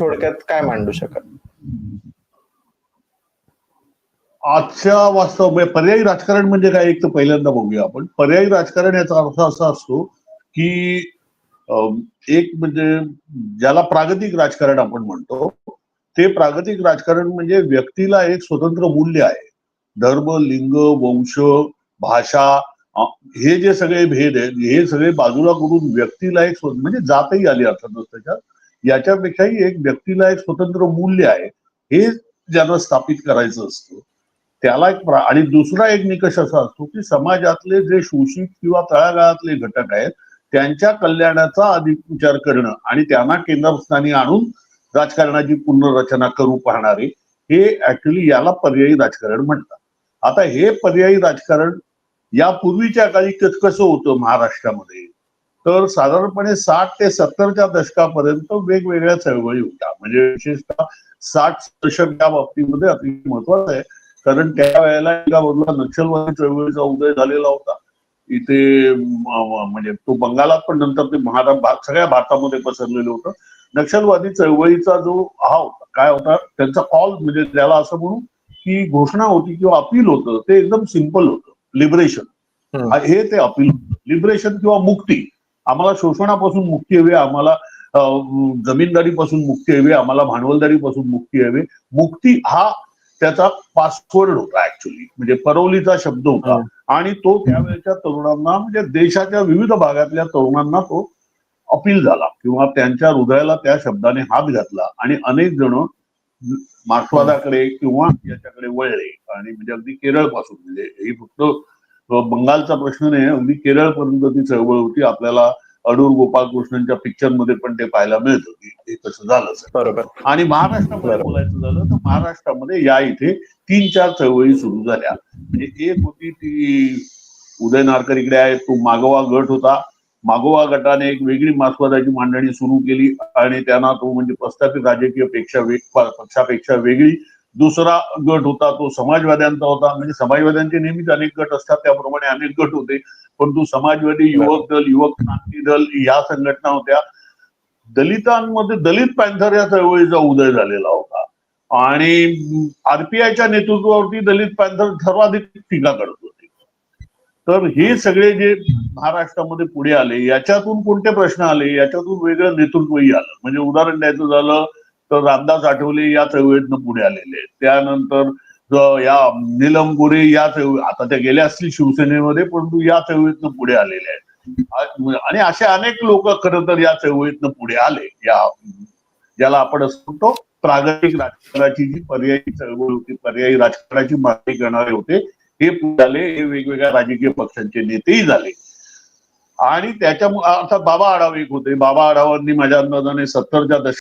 थोडक्यात काय मांडू शकाल आजच्या वास्तव म्हणजे पर्यायी राजकारण म्हणजे काय? एक तर पहिल्यांदा बघूया आपण. पर्यायी राजकारण याचा अर्थ असा असतो की एक म्हणजे ज्याला प्रागतिक राजकारण आपण म्हणतो ते प्रागतिक राजकारण म्हणजे व्यक्तीला एक स्वतंत्र मूल्य आहे. धर्म लिंग वंश भाषा हे जे सगळे भेद आहेत हे सगळे बाजूला करून व्यक्तीला एक म्हणजे जातही आली अर्थातच त्याच्यात. याच्यापेक्षाही एक व्यक्तीला एक स्वतंत्र मूल्य आहे. हे ज्यांना स्थापित करायचं असतं त्याला एक आणि दुसरा एक निकष असा असतो की समाजातले जे शोषित किंवा तळागाळातले घटक आहेत त्यांच्या कल्याणाचा अधिक विचार करणं आणि त्यांना केंद्रस्थानी आणून राजकारणाची पुनर्रचना करू पाहणारे हे ऍक्च्युली याला पर्यायी राजकारण म्हणतात. आता हे पर्यायी राजकारण यापूर्वीच्या काळी कसं होतं महाराष्ट्रामध्ये? तर साधारणपणे साठ ते सत्तरच्या दशकापर्यंत वेगवेगळ्या चळवळी होत्या. म्हणजे विशेषतः साठ दशक या बाबतीमध्ये अतिशय महत्वाचं आहे. कारण त्या वेळेला एका बाजूला नक्षलवादी चळवळीचा उदय झालेला होता. इथे म्हणजे तो बंगालात पण नंतर ते महारा भा- सगळ्या भारतामध्ये पसरलेलं होतं. नक्षलवादी चळवळीचा जो हा होता काय होता त्यांचा कॉल म्हणजे त्याला असं म्हणू की घोषणा होती किंवा अपील होतं ते एकदम सिंपल होतं. लिबरेशन. हे. ते अपील लिबरेशन किंवा मुक्ती. आम्हाला शोषणापासून मुक्ती हवी आम्हाला जमीनदारीपासून मुक्ती हवी आम्हाला भांडवलदारीपासून मुक्ती हवी. मुक्ती हा त्याचा पासवर्ड होता ऍक्च्युली म्हणजे परवलीचा शब्द होता. आणि तो त्यावेळेच्या तरुणांना म्हणजे देशाच्या विविध भागातल्या तरुणांना तो अपील झाला किंवा त्यांच्या हृदयाला त्या शब्दाने हात घातला. आणि अनेक जण मार्क्सवादाकडे किंवा याच्याकडे वळले. आणि म्हणजे अगदी केरळपासून म्हणजे ही फक्त बंगालचा प्रश्न नाही अगदी केरळ पर्यंत ती चळवळ होती. आपल्याला अडूर गोपाळकृष्णनच्या पिक्चरमध्ये पण ते पाहायला मिळतं. की हे कसं झालं बरोबर. आणि महाराष्ट्रामध्ये. बोलायचं झालं तर महाराष्ट्रामध्ये या इथे तीन चार चळवळी सुरू झाल्या. म्हणजे एक होती ती उदय नारकर इकडे आहे तो मागोवा गट होता. मागोवा गटाने एक वेगळी मार्क्सवादाची मांडणी सुरू केली आणि त्यांना तो म्हणजे प्रस्थापित राजकीयपेक्षा वेग पक्षापेक्षा वेगळी दुसरा गट होता तो समाजवाद्यांचा होता. म्हणजे समाजवाद्यांचे नेहमीच अनेक गट असतात. त्याप्रमाणे अनेक गट होते. परंतु समाजवादी युवक दल युवक क्रांती दल या संघटना होत्या. दलितांमध्ये दलित पॅन्थर या चळवळीचा उदय झालेला होता. आणि आरपीआयच्या नेतृत्वावरती दलित पॅन्थर सर्वाधिक टीका करत होते. तर हे सगळे जे महाराष्ट्रामध्ये पुढे आले याच्यातून कोणते प्रश्न आले? याच्यातून वेगळं नेतृत्वही आलं. म्हणजे उदाहरण द्यायचं झालं तर रामदास आठवले या चळवळीतनं पुढे आलेले आहेत. त्यानंतर या नीलम गोरे या चळवळी आता त्या गेल्या असतील शिवसेनेमध्ये परंतु या चळवळीतनं पुढे आलेले आहेत. आणि असे अनेक लोक खरं तर या चळवळीतनं पुढे आले. या ज्याला आपण असं म्हणतो प्रागतिक राजकारणाची जी पर्यायी चळवळ होती पर्यायी राजकारणाची मागणी करणारे होते हे पुढे आले. हे वेगवेगळ्या राजकीय पक्षांचे नेतेही झाले. आणि त्याच्यामुळे आता बाबा आढाव एक होते. बाबा आढावांनी माझ्या अंदाजाने सत्तरच्या दशकात